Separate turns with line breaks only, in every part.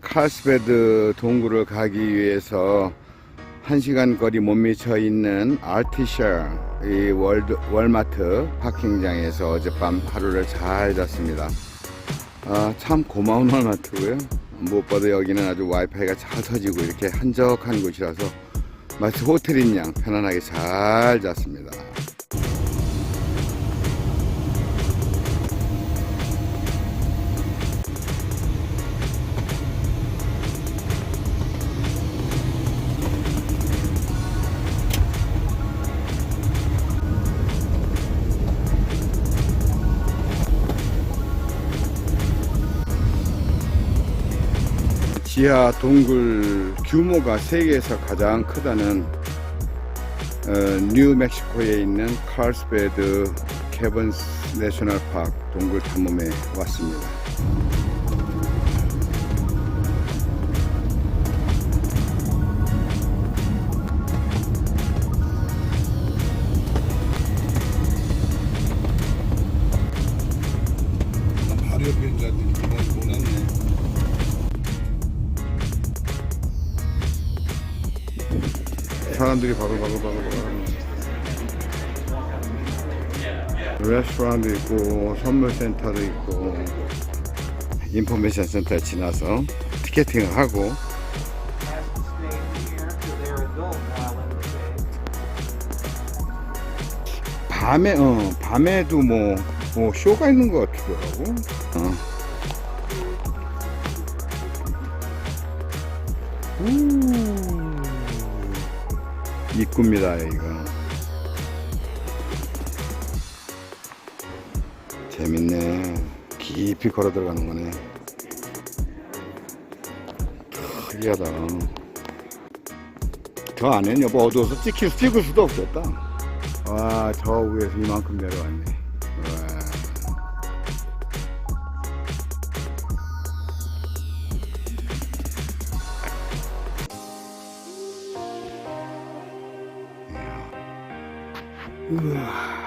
칼스베드 동굴을 가기 위해서 1시간 거리 못 미쳐 있는 아티셔 이 월드, 월마트 파킹장에서 어젯밤 하루를 잘 잤습니다. 아, 참 고마운 월마트고요. 무엇보다 여기는 아주 와이파이가 잘 터지고 이렇게 한적한 곳이라서 마치 호텔인 양 편안하게 잘 잤습니다. 지하 동굴 규모가 세계에서 가장 크다는 어, 뉴멕시코에 있는 칼스베드 캐번스 내셔널 파크 동굴 탐험에 왔습니다. 사람들이 바글바글바글 레스토랑도 있고 선물센터도 있고 인포메이션 센터에 지나서 티켓팅을 하고. 밤에 어 밤에도 뭐, 뭐 쇼가 있는 것 같더라고 어. 우. 입구입니다 이거. 재밌네. 깊이 걸어 들어가는 거네. 특이하다. 저 안에는 여보 어두워서 찍힐, 수도 없겠다. 와, 저 위에서 이만큼 내려왔네. 우와.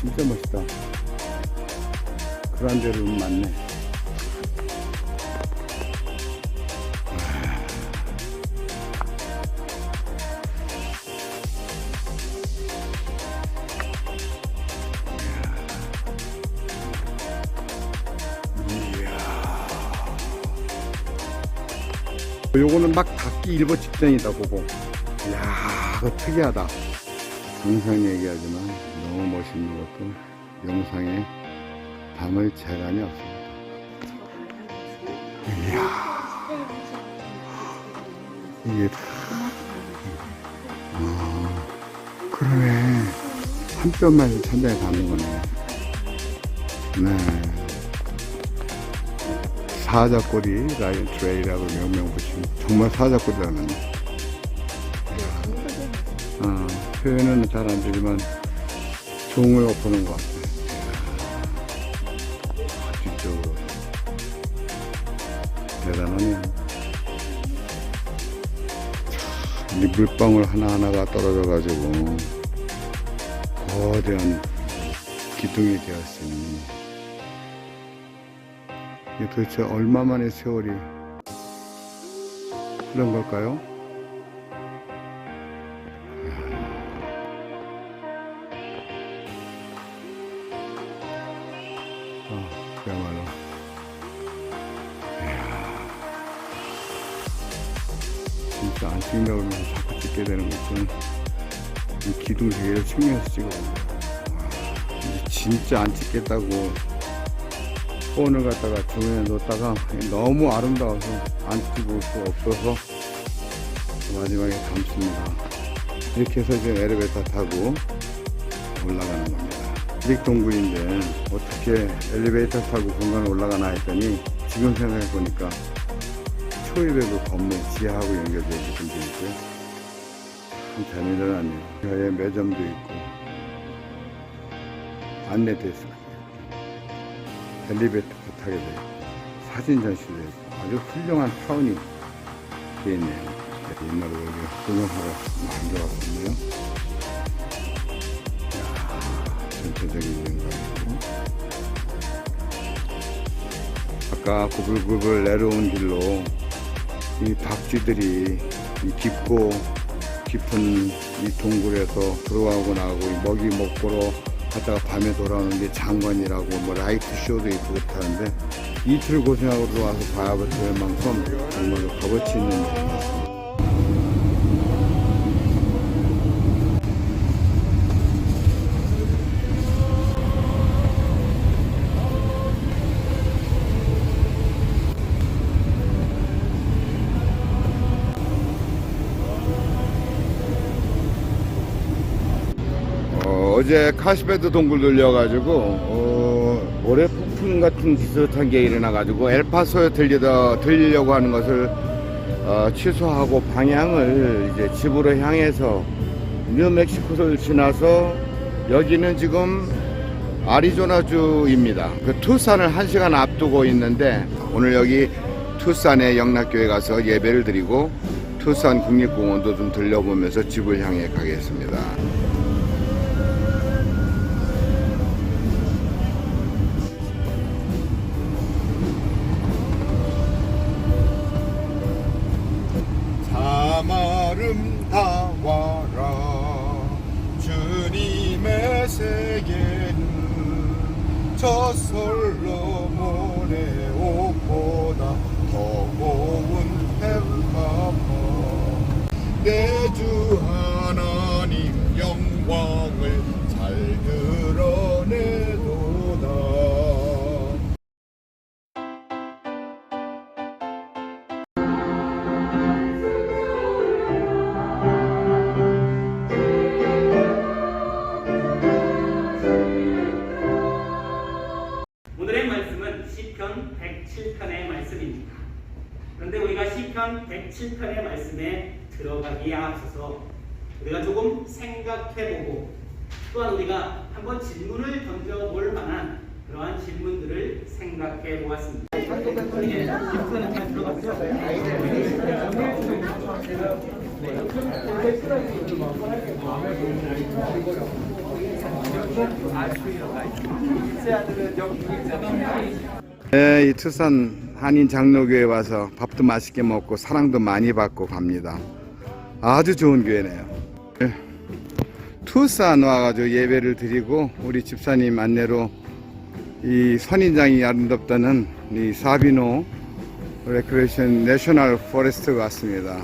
진짜 멋있다. 그란데로 많네. 요거는 막 닫기 일보 직전이다 보고. 이야, 그거 특이하다. 영상 얘기하지만 너무 멋있는 것도 영상에 담을 재간이 없습니다. 이야, 이게 아, 그러네. 한 뼘만 천장에 닿는 거네. 네. 사자꼬리 라인 트레이라고 명명 붙이면 정말 사자꼬리라는 어, 표현은 잘 안 되지만 종을 엎어놓은 것 같아. 이야, 뒤쪽으로. 대단하네요. 참, 이 물방울 하나하나가 떨어져 가지고 거대한 기둥이 되었으니 이게 도대체 얼마만의 세월이 그런 걸까요? 아, 그야말로. 진짜 안 찍는다고 그러면 자꾸 찍게 되는 것은 이 기둥 세개를 측면에서 근데 진짜 안 찍겠다고 폰을 갖다가 중간에 놓다가 너무 아름다워서 안 찍을 수 없어서 마지막에 담습니다. 이렇게 해서 지금 엘리베이터 타고 올라가는 겁니다. 아직 동굴인데 어떻게 엘리베이터 타고 공간에 올라가나 했더니 지금 생각해 보니까 초입에도 건물 지하하고 연결되어 있는 게 있고요. 참 재미난 안내요. 지하에 매점도 있고 안내 데스크 엘리베이터 타게 돼요. 사진 전시도 아주 훌륭한 타운이 돼 있네요. 옛날에 여기 많이 들어왔었네요. 이야, 전체적인 공간이고. 아까 구불구불 내려온 길로 이 박쥐들이 이 깊고 깊은 이 동굴에서 들어가고 나가고 이 먹이 먹고로 하다가 밤에 돌아오는 게 장관이라고 뭐 라이트 쇼도 있고 그렇다는데 이틀 고생하고 들어와서 봐야 될 만큼 정말로 값어치 있는 어, 제 카시베드 동굴 들려가지고 어, 올해 폭풍 같은 비슷한 게 일어나가지고 엘파소에 들리다 들리려고 하는 것을 어, 취소하고 방향을 이제 집으로 향해서 뉴멕시코를 지나서 여기는 지금 아리조나주입니다. 그 투싼을 한 시간 앞두고 있는데 오늘 여기 투싼의 영락교회 가서 예배를 드리고 투싼 국립공원도 좀 들려보면서 집을 향해 가겠습니다.
참 아름다워라. 주님의 세계는 저 솔로몬의 옷보다 더 고운 헬파파 내주
시편 107편의 말씀에 들어가기에 앞서서 우리가 조금 생각해보고 또한 우리가 한번 질문을 던져볼 만한 그러한 질문들을 생각해 보았습니다.
네, 이 투싼 한인 장로교회 와서 밥도 맛있게 먹고 사랑도 많이 받고 갑니다. 아주 좋은 교회네요. 네, 투싼 와가지고 예배를 드리고 우리 집사님 안내로 이 선인장이 아름답다는 이 사비노 레크레이션 내셔널 포레스트 왔습니다.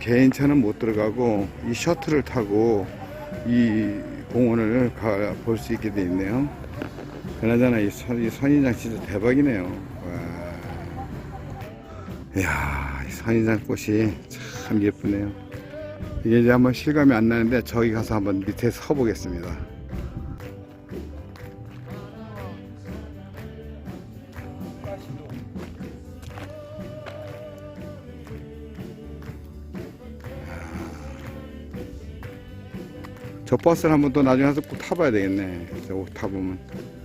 개인차는 못 들어가고 이 셔틀을 타고 이 공원을 볼 수 있게 돼 있네요. 그나저나 이, 선, 이 선인장 진짜 대박이네요. 와. 이야, 이 선인장 꽃이 참 예쁘네요. 이게 이제 한번 실감이 안 나는데 저기 가서 한번 밑에 서 보겠습니다. 저 버스를 한번 또 나중에 가서 꼭 타봐야 되겠네. 저거 타보면.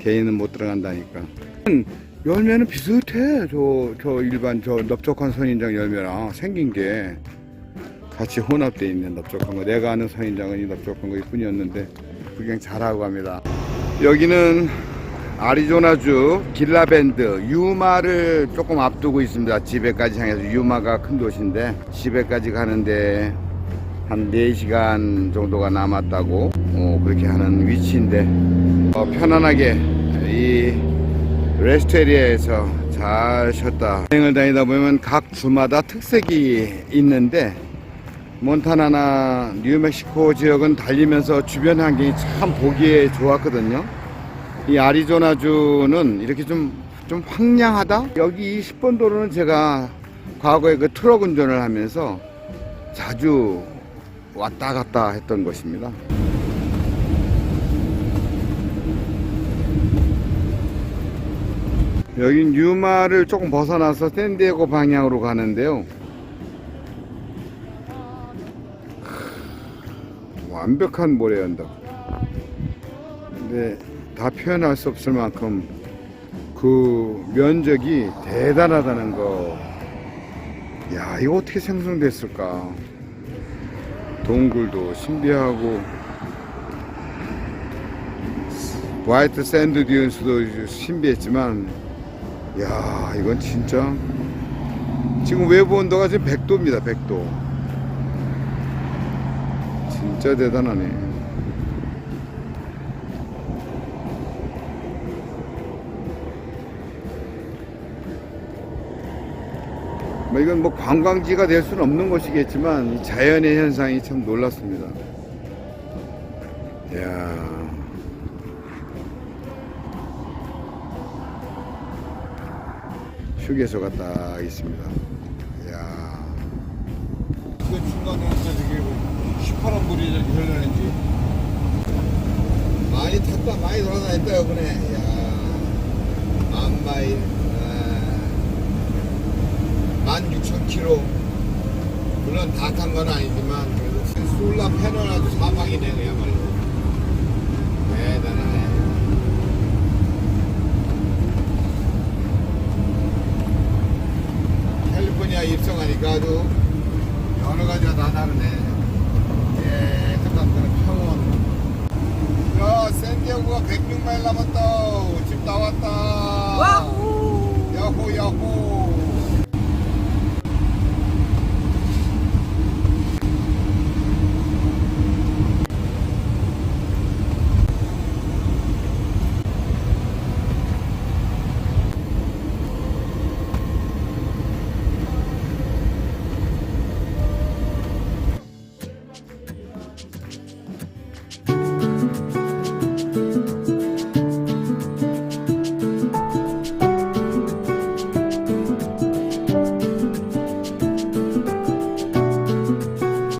개인은 못 들어간다니까. 열매는 비슷해. 저, 저 일반 저 넓적한 선인장 열매랑 생긴 게 같이 혼합되어 있는 넓적한 거. 내가 아는 선인장은 이 넓적한 거일 뿐이었는데 구경 잘하고 갑니다. 여기는 아리조나주 길라밴드 유마를 조금 앞두고 있습니다. 집에까지 향해서 유마가 큰 도시인데 집에까지 가는데 한 4시간 정도가 남았다고 어, 그렇게 하는 위치인데 어, 편안하게 이 레스토리아에서 잘 쉬었다. 여행을 다니다 보면 각 주마다 특색이 있는데 몬타나나 뉴멕시코 지역은 달리면서 주변 환경이 참 보기에 좋았거든요. 이 아리조나주는 이렇게 좀, 좀 황량하다? 여기 10번 도로는 제가 과거에 그 트럭 운전을 하면서 자주 왔다 갔다 했던 것입니다. 여긴 유마를 조금 벗어나서 샌디에고 방향으로 가는데요. 크, 완벽한 모래 언덕. 근데 다 표현할 수 없을 만큼 그 면적이 대단하다는 거. 야, 이거 어떻게 생성됐을까? 동굴도 신비하고, 화이트 샌드 듀언스도 신비했지만, 야, 이건 진짜. 지금 외부 온도가 지금 100도입니다, 100도. 진짜 대단하네. 뭐 이건 뭐 관광지가 될 수는 없는 것이겠지만 이 자연의 현상이 참 놀랐습니다. 이야. 휴게소가 딱 있습니다. 이야.
그 중간에 저기 시퍼런 물이 저기 흘러내지 많이 탔다 많이 돌아다녔다 이번에 야 만마일 만 육천 킬로. 물론 다 탄 건 아니지만 그래도 솔라 패널 아주 사막이네 그야말로. 대단하네. 캘리포니아 입성하니까 아주